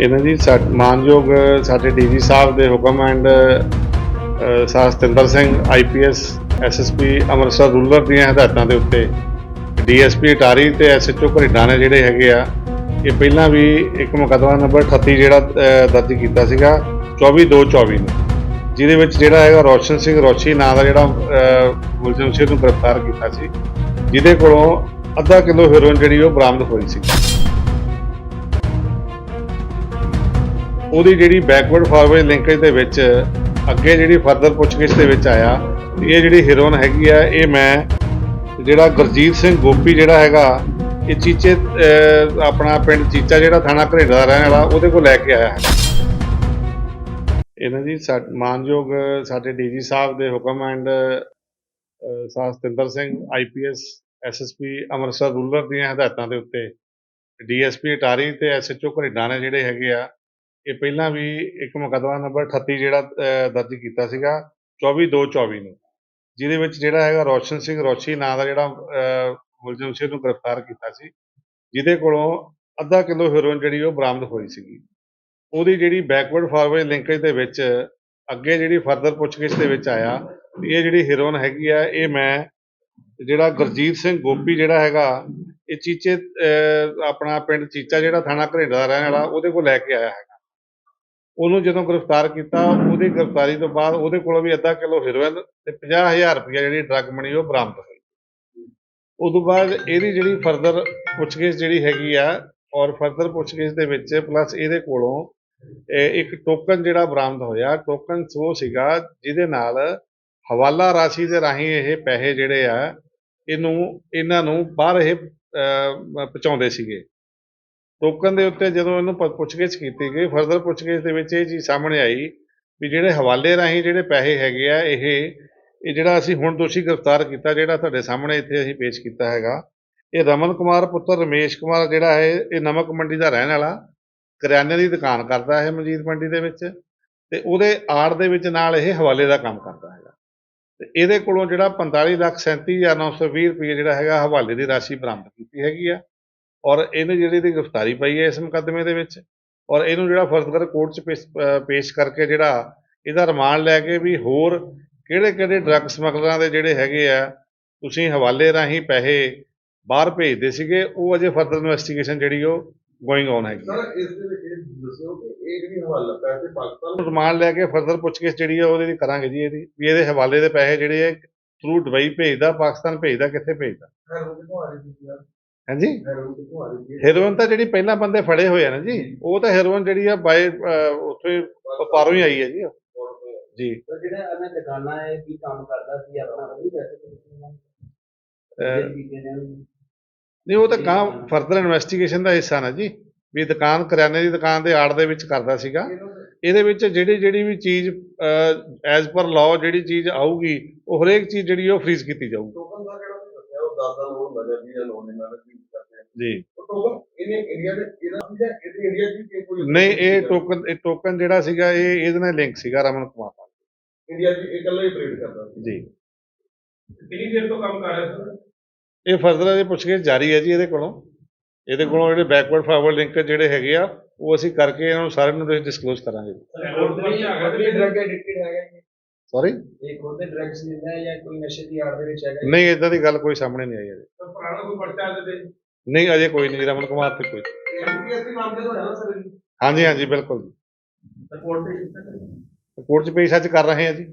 ਇਹਨਾਂ ਦੀ ਸਾ- ਮਾਨਯੋਗ ਸਾਡੇ ਡੀਜੀ ਸਾਹਿਬ ਦੇ ਹੁਕਮ and sir Satinder Singh IPS SSP Amritsar rural ਦੀਆਂ ਹਦਾਇਤਾਂ ਦੇ ਉੱਤੇ ਡੀਐਸਪੀ ਅਟਾਰੀ ਤੇ ਐਸਐਚਓ ਘਰਿੰਡਾ ਨੇ ਜਿਹੜੇ ਹੈਗੇ ਆ, ਇਹ ਪਹਿਲਾਂ ਵੀ ਇੱਕ ਮੁਕੱਦਮਾ ਨੰਬਰ 38 ਜਿਹੜਾ ਦਰਜ ਕੀਤਾ ਸੀਗਾ 24224 ਨੂੰ, ਜਿਹਦੇ ਵਿੱਚ ਜਿਹੜਾ ਹੈਗਾ ਰੋਸ਼ਨ ਸਿੰਘ ਰੋਸ਼ੀ ਨਾਂ ਦਾ ਜਿਹੜਾ ਮੁਲਜ਼ਮ ਸੀ ਨੂੰ ਗ੍ਰਿਫਤਾਰ ਕੀਤਾ ਸੀ, ਜਿਹਦੇ ਕੋਲੋਂ ਅੱਧਾ ਕਿਲੋ ਹੈਰੋਇਨ ਜਿਹੜੀ ਉਹ ਬਰਾਮਦ ਹੋਈ ਸੀ। ਉਹਦੀ ਜਿਹੜੀ ਬੈਕਵਰਡ ਫਾਰਵਰਡ ਲਿੰਕੇਜ ਦੇ ਵਿੱਚ, ਅੱਗੇ ਜਿਹੜੀ ਫਰਦਰ ਪੁੱਛਗਿੱਛ ਦੇ ਵਿੱਚ ਆਇਆ, ਇਹ ਜਿਹੜੀ ਹੀਰੋਇਨ ਹੈਗੀ ਆ, ਇਹ ਮੈਂ, ਜਿਹੜਾ ਗੁਰਜੀਤ ਸਿੰਘ ਗੋਪੀ ਜਿਹੜਾ ਹੈਗਾ, ਇਹ ਚੀਚੇ ਆਪਣਾ ਪਿੰਡ ਚੀਚਾ ਜਿਹੜਾ ਥਾਣਾ ਘਰੇਡਾ ਦਾ ਰਹਿਣ ਵਾਲਾ, ਉਹਦੇ ਕੋਲ ਲੈ ਕੇ ਆਇਆ ਹੈ। ਇਹਨਾਂ ਜੀ ਸਾ- ਮਾਨਯੋਗ, ਸਾਡੇ ਡੀਜੀ ਸਾਹਿਬ ਦੇ ਹੁਕਮ and sir Satinder Singh IPS SSP Amritsar rural ਦੀਆਂ ਹਦਾਇਤਾਂ ਦੇ ਉੱਤੇ ਡੀਐਸਪੀ ਅਟਾਰੀ ਤੇ ਐਸਐਚਓ ਘਰੇਡਾ ਨੇ ਜਿਹੜੇ ਹੈਗੇ ਆ ਇਹ ਪਹਿਲਾਂ ਵੀ ਇੱਕ ਮੁਕੱਦਮਾ ਨੰਬਰ 38 ਜਿਹੜਾ ਦਰਜ ਕੀਤਾ ਸੀਗਾ 24224 ਨੂੰ, ਜਿਹਦੇ ਵਿੱਚ ਜਿਹੜਾ ਹੈਗਾ ਰੋਸ਼ਨ ਸਿੰਘ ਰੋਸ਼ੀ ਨਾਂ ਦਾ ਜਿਹੜਾ ਮੁਲਜ਼ਮ ਸੀ, ਉਹਨੂੰ ਗ੍ਰਿਫਤਾਰ ਕੀਤਾ ਸੀ, ਜਿਹਦੇ ਕੋਲੋਂ ਅੱਧਾ ਕਿਲੋ ਹੈਰੋਇਨ ਜਿਹੜੀ ਉਹ ਬਰਾਮਦ ਹੋਈ ਸੀਗੀ। ਉਹਦੀ ਜਿਹੜੀ ਬੈਕਵਰਡ ਫਾਰਵਰਡ ਲਿੰਕੇਜ ਦੇ ਵਿੱਚ ਅੱਗੇ ਜਿਹੜੀ ਫਰਦਰ ਪੁੱਛਗਿੱਛ ਦੇ ਵਿੱਚ ਆਇਆ, ਇਹ ਜਿਹੜੀ ਹੀਰੋਇਨ ਹੈਗੀ ਆ, ਇਹ ਮੈਂ ਜਿਹੜਾ ਗੁਰਜੀਤ ਸਿੰਘ ਗੋਪੀ ਜਿਹੜਾ ਹੈਗਾ, ਇਹ ਚੀਚੇ ਆਪਣਾ ਪਿੰਡ ਚੀਚਾ ਜਿਹੜਾ ਥਾਣਾ ਘਰੇਡਾ ਦਾ ਰਹਿਣ ਵਾਲਾ, ਉਹਦੇ ਕੋਲ ਲੈ ਕੇ ਆਇਆ ਹੈਗਾ। ਉਹਨੂੰ ਜਦੋਂ ਗ੍ਰਿਫਤਾਰ ਕੀਤਾ, ਉਹਦੀ ਗ੍ਰਿਫਤਾਰੀ ਤੋਂ ਬਾਅਦ ਉਹਦੇ ਕੋਲੋਂ ਵੀ ਅੱਧਾ ਕਿਲੋ ਹੈਰੋਇਨ ਤੇ 50000 ਰੁਪਇਆ ਜਿਹੜੀ ਡਰੱਗ ਮਨੀ ਉਹ ਬਰਾਮਦ ਹੋਈ। ਉਦੋਂ ਬਾਅਦ ਇਹਦੀ ਜਿਹੜੀ ਫਰਦਰ ਪੁੱਛਗਿੱਛ ਜਿਹੜੀ ਹੈਗੀ ਆ ਔਰ ਫਰਦਰ ਪੁੱਛਗਿੱਛ ਦੇ ਵਿੱਚ ਪਲੱਸ ਇਹਦੇ ਕੋਲੋਂ ਇੱਕ ਟੋਕਨ ਜਿਹੜਾ ਬਰਾਮਦ ਹੋਇਆ ਟੋਕਨ ਉਹ ਸੀਗਾ ਜਿਹਦੇ ਨਾਲ ਹਵਾਲਾ ਰਾਸ਼ੀ ਦੇ ਰਾਹੀਂ ਇਹ ਪੈਸੇ ਜਿਹੜੇ ਆ, ਇਹਨੂੰ, ਇਹਨਾਂ ਨੂੰ ਬਾਹਰ ਇਹ ਪਹੁੰਚਾਉਂਦੇ ਸੀਗੇ। ਟੋਕਨ ਦੇ ਉੱਤੇ ਜਦੋਂ ਇਹਨੂੰ ਪ- ਪੁੱਛਗਿੱਛ ਕੀਤੀ ਗਈ, ਫਰਦਰ ਪੁੱਛਗਿੱਛ ਦੇ ਵਿੱਚ ਇਹ ਚੀਜ਼ ਸਾਹਮਣੇ ਆਈ ਵੀ ਜਿਹੜੇ ਹਵਾਲੇ ਰਾਹੀਂ ਜਿਹੜੇ ਪੈਸੇ ਹੈਗੇ ਆ, ਇਹ ਇਹ ਜਿਹੜਾ ਅਸੀਂ ਹੁਣ ਦੋਸ਼ੀ ਗ੍ਰਿਫਤਾਰ ਕੀਤਾ, ਜਿਹੜਾ ਤੁਹਾਡੇ ਸਾਹਮਣੇ ਇੱਥੇ ਅਸੀਂ ਪੇਸ਼ ਕੀਤਾ ਹੈਗਾ, ਇਹ ਰਮਨ ਕੁਮਾਰ ਪੁੱਤਰ ਰਮੇਸ਼ ਕੁਮਾਰ ਜਿਹੜਾ ਹੈ, ਇਹ ਨਮਕ ਮੰਡੀ ਦਾ ਰਹਿਣ ਵਾਲਾ, ਕਰਿਆਨੇ ਦੀ ਦੁਕਾਨ ਕਰਦਾ ਹੈ ਮਜੀਦ ਮੰਡੀ ਦੇ ਵਿੱਚ ਤੇ ਉਹਦੇ ਆੜ ਦੇ ਵਿੱਚ ਨਾਲ ਇਹ ਹਵਾਲੇ ਦਾ ਕੰਮ ਕਰਦਾ ਹੈਗਾ। ਤੇ ਇਹਦੇ ਕੋਲੋਂ ਜਿਹੜਾ 45 ਲੱਖ 37920 ਰੁਪਏ ਜਿਹੜਾ ਹੈਗਾ, ਹਵਾਲੇ ਦੀ ਰਾਸ਼ੀ ਬਰਾਮਦ ਕੀਤੀ ਹੈਗੀ ਆ। ਔਰ ਇਹਨੇ ਜਿਹੜੀ ਦੀ ਗ੍ਰਿਫਤਾਰੀ ਪਈ ਹੈ ਇਸ ਮੁਕੱਦਮੇ ਦੇ ਵਿੱਚ ਔਰ ਇਹਨੂੰ ਜਿਹੜਾ ਫਰਦਰ ਕੋਰਟ 'ਚ ਪੇਸ਼ ਕਰਕੇ ਜਿਹੜਾ ਇਹਦਾ ਰਿਮਾਂਡ ਲੈ ਕੇ ਵੀ ਹੋਰ ਕਿਹੜੇ ਕਿਹੜੇ ਡਰੱਗ ਸਮਗਲਰਾਂ ਦੇ ਜਿਹੜੇ ਹੈਗੇ ਆ ਤੁਸੀਂ ਹਵਾਲੇ ਰਾਹੀਂ ਪੈਸੇ ਬਾਹਰ ਭੇਜਦੇ ਸੀਗੇ ਉਹ ਅਜੇ ਫਰਦਰ ਇਨਵੈਸਟੀਗੇਸ਼ਨ ਜਿਹੜੀ ਉਹ ਗੋਇੰਗ ਔਨ ਹੈਗੀ ਸਰ ਇਸ ਦੇ ਵਿੱਚ ਦੱਸਿਓ ਕਿ ਇਹ ਜਿਹੜੀ ਹਵਾਲਾ ਪੈਸੇ ਪਾਕਿਸਤਾਨ ਰਿਮਾਂਡ ਲੈ ਕੇ ਫਰਦਰ ਪੁੱਛਗਿੱਛ ਜਿਹੜੀ ਆ ਉਹਦੇ ਦੀ ਕਰਾਂਗੇ ਜੀ ਇਹਦੀ ਵੀ ਇਹਦੇ ਹਵਾਲੇ ਦੇ ਪੈਸੇ ਜਿਹੜੇ ਆ ਥਰੂ ਦੁਬਈ ਭੇਜਦਾ ਪਾਕਿਸਤਾਨ ਭੇਜਦਾ ਕਿੱਥੇ ਭੇਜਦਾ? ਹਾਂਜੀ? ਹੈਰੋਇਨ ਤਾਂ ਜਿਹੜੀ ਪਹਿਲਾਂ ਬੰਦੇ ਫੜੇ ਹੋਏ ਆ ਨਾ ਜੀ, ਉਹ ਤਾਂ ਹੈਰੋਇਨ ਜਿਹੜੀ ਆ ਬਾਏ ਉੱਥੇ ਪਾਰੋਂ ਹੀ ਆਈ ਹੈ ਜੀ ਜੀ ਜਿਹੜਾ ਇਹਨਾਂ ਦੁਕਾਨਾਂ ਹੈ ਕੀ ਕੰਮ ਕਰਦਾ ਸੀ ਆਪਣਾ ਉਹ। ਵੀ ਪੈਸੇ ਨਹੀਂ, ਉਹ ਤਾਂ ਕਾਂ ਫਰਦਰ ਇਨਵੈਸਟੀਗੇਸ਼ਨ ਦਾ ਹਿੱਸਾ ਨਾ ਜੀ, ਵੀ ਦੁਕਾਨ, ਕਰਿਆਨੇ ਦੀ ਦੁਕਾਨ ਦੇ ਆੜ ਦੇ ਵਿੱਚ ਕਰਦਾ ਸੀਗਾ। ਇਹਦੇ ਵਿੱਚ ਜਿਹੜੀ ਜਿਹੜੀ ਵੀ ਚੀਜ਼ ਐਜ਼ ਪਰ ਲਾਅ ਜਿਹੜੀ ਚੀਜ਼ ਆਊਗੀ, ਉਹ ਹਰੇਕ ਚੀਜ਼ ਜਿਹੜੀ ਉਹ ਫ੍ਰੀਜ਼ ਕੀਤੀ ਜਾਊਗੀ। ਟੋਕਨ ਦਾ ਜਿਹੜਾ ਦੱਸਿਆ, ਉਹ 10 ਦਾ ਲੋਨ ਹੁੰਦਾ 20 ਦਾ ਲੋਨ ਇਹਨਾਂ ਦਾ ਆ ਜੀ। ਦੇ ਦੀ ਨਹੀਂ ਇਹ ਟੋਕਨ ਇਹ ਟੋਕਨ ਜਿਹੜਾ ਸੀਗਾ ਇਹ ਇਹਦੇ ਨਾਲ ਲਿੰਕ ਸੀਗਾ ਰਮਨ ਕੁਮਾਰ ਨਾਲ। ਇੰਡੀਆ ਦੀ ਇਹ ਇਕੱਲਾ ਹੀ ਆਪਰੇਟ ਕਰਦਾ ਸੀ। ਜੀ। ਕਿੰਨੀ ਦੇਰ ਤੋਂ ਕੰਮ ਕਰ ਰਿਹਾ ਸਰ ਇਹ ਫਰਦਰ ਇਹ ਪੁੱਛਗਿੱਛ ਜਾਰੀ ਹੈ ਜੀ ਇਹਦੇ ਕੋਲੋਂ। ਇਹਦੇ ਕੋਲੋਂ ਜਿਹੜੇ ਬੈਕਵਰਡ ਫਾਰਵਰਡ ਲਿੰਕ ਜਿਹੜੇ ਹੈਗੇ ਆ ਉਹ ਅਸੀਂ ਕਰਕੇ ਇਹਨਾਂ ਨੂੰ ਸਾਰਿਆਂ ਨੂੰ ਡਿਸਕਲੋਜ਼ ਕਰਾਂਗੇ। ਖੁਦ ਵੀ ਖੁਦ ਵੀ ਡਰਗ ਐਡਿਕਟਡ ਹੈਗਾ ਜੀ। ਸੌਰੀ ਇਹ ਖੁਦ ਡਰਗਸ ਲੈਂਦਾ ਹੈ ਜਾਂ ਕੋਈ ਨਸ਼ੇ ਦੀ ਆੜ ਦੇ ਵਿੱਚ ਹੈਗਾ? ਨਹੀਂ ਇਦਾਂ ਦੀ ਗੱਲ ਕੋਈ ਸਾਹਮਣੇ ਨਹੀਂ ਆਈ ਅਜੇ। ਪੁਰਾਣਾ ਕੋਈ ਪਰਚਾ ਦੇ ਦੇ ਨਹੀਂ ਅਜੇ ਕੋਈ ਨਹੀਂ ਰਮਨ ਕੁਮਾਰ ਤੇ ਕੋਈ। ਮਾਮਲੇ ਤੋਂ ਸਰ ਹਾਂਜੀ ਹਾਂਜੀ ਬਿਲਕੁਲ ਜੀ। ਰਿਪੋਰਟ ਤੇ ਕੋਰਟ 'ਚ ਪੇਸ਼ ਅੱਜ ਕਰ ਰਹੇ ਹਾਂ ਜੀ।